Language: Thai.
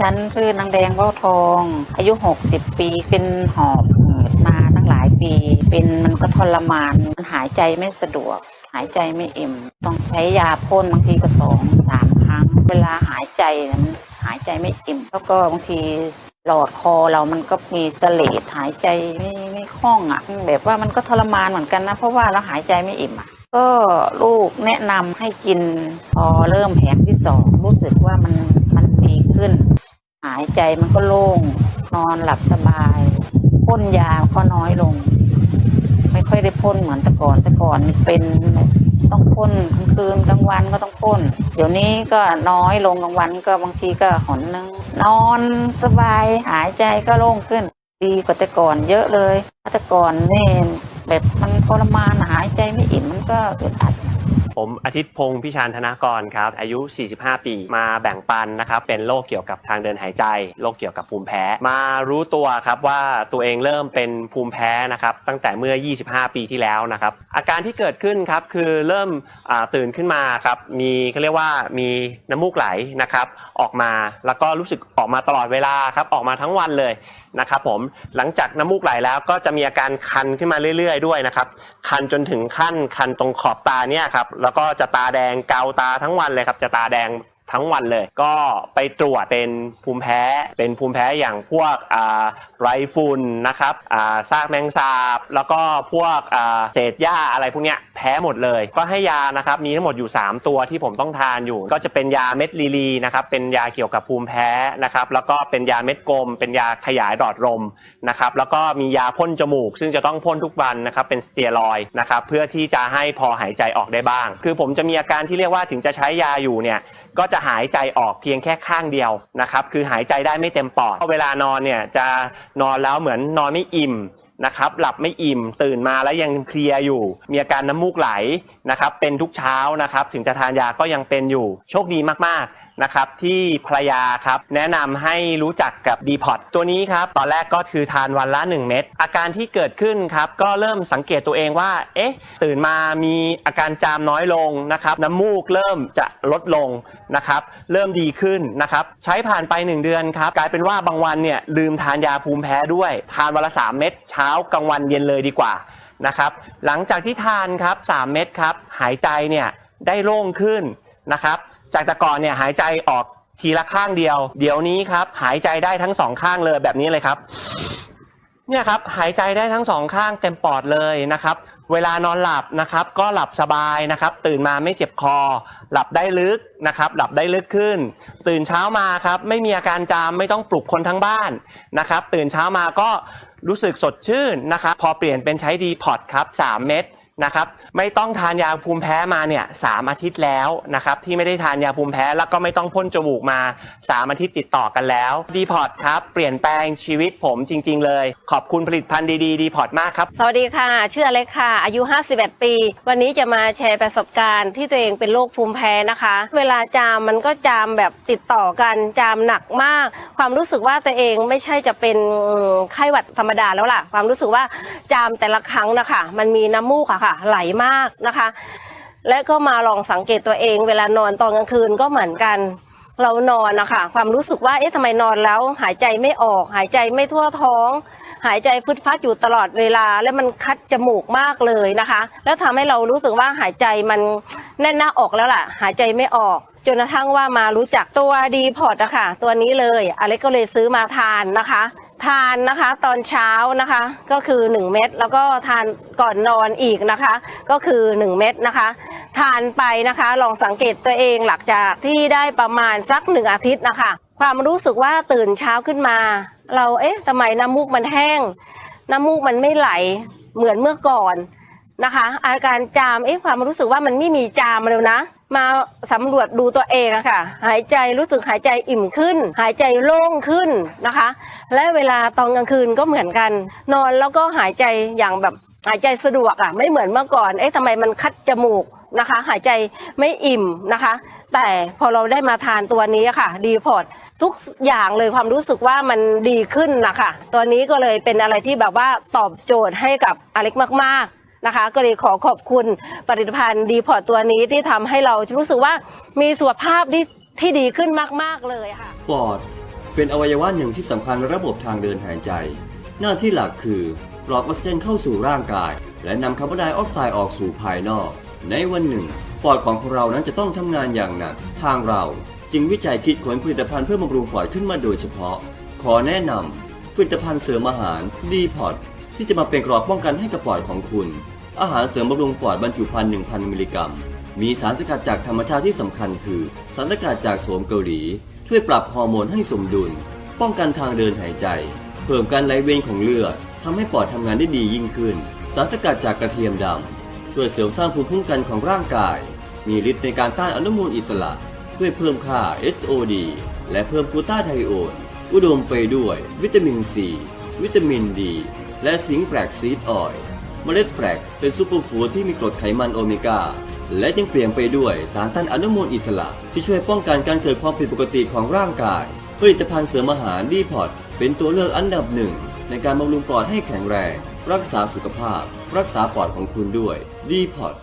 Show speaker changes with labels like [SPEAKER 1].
[SPEAKER 1] ฉันชื่อนางแดงเบ้าทอง อายุ 60 ปี เป็นหอบหืดมาตั้งหลายปี เป็นมันก็ทรมาน มันหายใจไม่สะดวก หายใจไม่อิ่มต้องใช้ยาพ่นบางทีก็สองสามครั้ง เวลาหายใจมันหายใจไม่อิ่มแล้วก็บางทีหลอดคอเรามันก็มีเสลดหายใจไม่ไม่คล่องอะ แบบว่ามันก็ทรมานเหมือนกันนะ เพราะว่าเราหายใจไม่อิ่มอะ ก็ลูกแนะนำให้กินพอเริ่มแผงที่สองรู้สึกว่ามันมันดีขึ้น หายใจมันก็โล่ง นอนหลับสบายพ่นยาก็น้อยลง ไม่ค่อยได้พ่นเหมือนแต่ก่อนแต่ก่อนเป็นต้องพ่นกลางคืนกลางวันก็ต้องพ่นเดี๋ยวนี้ก็น้อยลงกลางวันก็บางทีก็หอนนึงนอนสบายหายใจก็โล่งขึ้น ดีกว่าแต่ก่อนเยอะเลยแต่ก่อนนี่แบบมันทรมานหายใจไม่อิ่มมันก็อึดอัด
[SPEAKER 2] ผมอาทิตย์พงศ์พิชานธนากรครับ อายุ 45 ปี มาแบ่งปันนะครับ เป็นโรคเกี่ยวกับทางเดินหายใจ โรคเกี่ยวกับภูมิแพ้ มารู้ตัวครับว่าตัวเองเริ่มเป็นภูมิแพ้นะครับ ตั้งแต่เมื่อ 25 ปีที่แล้วนะครับ อาการที่เกิดขึ้นครับ คือเริ่มตื่นขึ้นมาครับ มีเขาเรียกว่ามีน้ำมูกไหลนะครับ ออกมา แล้วก็รู้สึกออกมาตลอดเวลาครับ ออกมาทั้งวันเลย นะครับผมหลังจากน้ำมูกไหลแล้วก็จะมีอาการคันขึ้นมาเรื่อย ๆ ด้วยนะครับ คันจนถึงขั้นคันตรงขอบตาเนี่ยครับแล้วก็จะตาแดงเกาตาทั้งวันเลยครับ จะตาแดง ทั้งวันเลย ก็ไปตรวจเป็นภูมิแพ้ เป็นภูมิแพ้อย่างพวกไรฝุ่นนะครับซากแมงสาบ แล้วก็พวกเศษหญ้าอะไรพวกเนี้ยแพ้หมดเลย ก็ให้ยานะครับมีทั้งหมดอยู่ 3 ตัวที่ผมต้องทานอยู่ ก็จะเป็นยาเม็ดลีลีนะครับเป็นยาเกี่ยวกับภูมิแพ้นะครับแล้วก็เป็นยาเม็ดกลม เป็นยาขยายหลอดลมนะครับแล้วก็มียาพ่นจมูก ซึ่งจะต้องพ่นทุกวันนะครับเป็นสเตียรอยนะครับเพื่อที่จะให้พอหายใจออกได้บ้าง คือผมจะมีอาการที่เรียกว่าถึงจะใช้ยาอยู่เนี่ย ก็จะหายใจออกเพียงแค่ข้างเดียวนะครับ คือหายใจได้ไม่เต็มปอด เวลานอนเนี่ยจะนอนแล้วเหมือนนอนไม่อิ่ม นะครับหลับไม่อิ่มตื่นมาแล้วยังเพลียอยู่ มีอาการน้ำมูกไหลนะครับเป็นทุกเช้านะครับถึงจะทานยาก็ยังเป็นอยู่ โชคดีมากๆนะครับที่ภรรยาครับแนะนำให้รู้จักกับดีพอตตัวนี้ครับตอนแรกก็คือทานวันละ 1 เม็ดอาการที่เกิดขึ้นครับก็เริ่มสังเกตตัวเองว่าเอ๊ะตื่นมามีอาการจามน้อยลงนะครับน้ำมูกเริ่มจะลดลงนะครับเริ่มดีขึ้นนะครับใช้ผ่านไป 1 เดือนครับกลายเป็นว่าบางวันเนี่ยลืมทานยาภูมิแพ้ด้วย ทานวันละ 3 เม็ดเช้าากลางวันเย็นเลยดีกว่านะครับ หลังจากที่ทานครับ3เม็ดครับหายใจเนี่ยได้โล่งขึ้นนะครับ จากแต่ก่อนเนี่ยหายใจออกทีละข้างเดียว เดี๋ยวนี้ครับหายใจได้ทั้งสองข้างเลยแบบนี้เลยครับเนี่ยครับหายใจได้ทั้งสองข้างเต็มปอดเลยนะครับ เวลานอนหลับนะครับก็หลับสบายนะครับ ตื่นมาไม่เจ็บคอ หลับได้ลึกนะครับ หลับได้ลึกขึ้น ตื่นเช้ามาครับไม่มีอาการจามไม่ต้องปลุกคนทั้งบ้านนะครับ ตื่นเช้ามาก็ รู้สึกสดชื่นนะครับ พอเปลี่ยนเป็นใช้ดีพอตครับ 3 เม็ด นะครับไม่ต้องทานยาภูมิแพ้มาเนี่ยสามอาทิตย์แล้วนะครับที่ไม่ได้ทานยาภูมิแพ้แล้วก็ไม่ต้องพ่นจมูกมาสามอาทิตย์ติดต่อกันแล้วดีพอร์ตครับเปลี่ยนแปลงชีวิตผมจริง ๆ เลย ขอบคุณผลิตภัณฑ์ดีๆดีพอร์ตมากครับ
[SPEAKER 3] สวัสดีค่ะ ชื่ออเล็กค่ะ อายุ 51 ปี วันนี้จะมาแชร์ประสบการณ์ที่ตัวเองเป็นโรคภูมิแพ้นะคะ เวลาจามมันก็จามแบบติดต่อกันจามหนักมาก ความรู้สึกว่าตัวเองไม่ใช่จะเป็นไข้หวัดธรรมดาแล้วล่ะ ความรู้สึกว่าจามแต่ละครั้งนะคะมันมีน้ำมูกอะค่ะ ไหลมากนะคะ และก็มาลองสังเกตตัวเอง เวลานอนตอนกลางคืนก็เหมือนกัน เรานอนนะคะความรู้สึกว่าเอ๊ะทำไมนอนแล้ว หายใจไม่ออก หายใจไม่ทั่วท้อง หายใจฟึดฟัดอยู่ตลอดเวลา แล้วมันคัดจมูกมากเลยนะคะ แล้วทำให้เรารู้สึกว่าหายใจมันแน่นหน้าอกแล้วล่ะ หายใจไม่ออกจนกระทั่งว่ามารู้จักตัวดีพอร์ตอะค่ะ ตัวนี้เลยอเล็กก็เลยซื้อมาทานนะคะ ทานนะคะตอนเช้านะคะก็คือ 1 เม็ดแล้วก็ทานก่อนนอนอีกนะคะ ก็คือ 1 เม็ดนะคะ ทานไปนะคะลองสังเกตตัวเองหลังจากที่ได้ประมาณสักหนึ่งอาทิตย์นะคะ ความรู้สึกว่าตื่นเช้าขึ้นมา เราเอ๊ะทำไมน้ำมูกมันแห้ง น้ำมูกมันไม่ไหลเหมือนเมื่อก่อนนะคะ อาการจามเอ๊ะความรู้สึกว่ามันไม่มีจามเลยนะ มาสำรวจดูตัวเองอะค่ะ หายใจรู้สึกหายใจอิ่มขึ้น หายใจโล่งขึ้นนะคะ และเวลาตอนกลางคืนก็เหมือนกัน นอนแล้วก็หายใจอย่างแบบหายใจสะดวกอะไม่เหมือนเมื่อก่อน เอ๊ะทำไมมันคัดจมูกนะคะ หายใจไม่อิ่มนะคะ แต่พอเราได้มาทานตัวนี้ค่ะ ดีพอร์ตทุกอย่างเลยความรู้สึกว่ามันดีขึ้นนะคะตัวนี้ก็เลยเป็นอะไรที่แบบว่าตอบโจทย์ให้กับอเล็กมาก ๆ นะคะ ก็เลยขอขอบคุณผลิตภัณฑ์ดีพอร์ตตัวนี้ที่ทำให้เรารู้สึกว่ามีสุขภาพที่ที่ดีขึ้นมากๆเลยค่ะ
[SPEAKER 4] ปอดเป็นอวัยวะหนึ่งที่สำคัญในระบบทางเดินหายใจ หน้าที่หลักคือปลอดออกซิเจนเข้าสู่ร่างกาย และนำคาร์บอนไดออกไซด์ออกสู่ภายนอก ในวันหนึ่ง ปอดของเรานั้นจะต้องทำงานอย่างหนัก ทางเราจึงวิจัยคิดค้นผลิตภัณฑ์เพื่อบำรุงปอดขึ้นมาโดยเฉพาะ ขอแนะนำผลิตภัณฑ์เสริมอาหารดีพอดที่จะมาเป็นกรอบป้องกันให้กับปอดของคุณ อาหารเสริมบำรุงปอดบรรจุภัณฑ์1,000 มิลลิกรัม มีสารสกัดจากธรรมชาติที่สำคัญคือ สารสกัดจากโสมเกาหลี ช่วยปรับฮอร์โมนให้สมดุล ป้องกันทางเดินหายใจ เพิ่มการไหลเวียนของเลือดทำให้ปอดทำงานได้ดียิ่งขึ้น สารสกัดจากกระเทียมดำช่วยเสริมสร้างภูมิคุ้มกันของร่างกาย มีฤทธิ์ในการต้านอนุมูลอิสระ ช่วยเพิ่มค่า SOD และเพิ่มกูต้าไทโอนอุดมไปด้วยวิตามินซีวิตามินดี และซิงค์แฟลกซีดออยล์ เมล็ดแฟลกเป็นซูเปอร์ฟู้ดที่มีกรดไขมันโอเมก้าและยังเปลี่ยนไปด้วยสารต้านอนุมูลอิสระ ที่ช่วยป้องกันการเกิดความผิดปกติของร่างกาย ผลิตภัณฑ์เสริมอาหารดีพอตเป็นตัวเลือกอันดับหนึ่งในการบำรุงปอดให้แข็งแรง รักษาสุขภาพ รักษาปอดของคุณด้วยดีพอต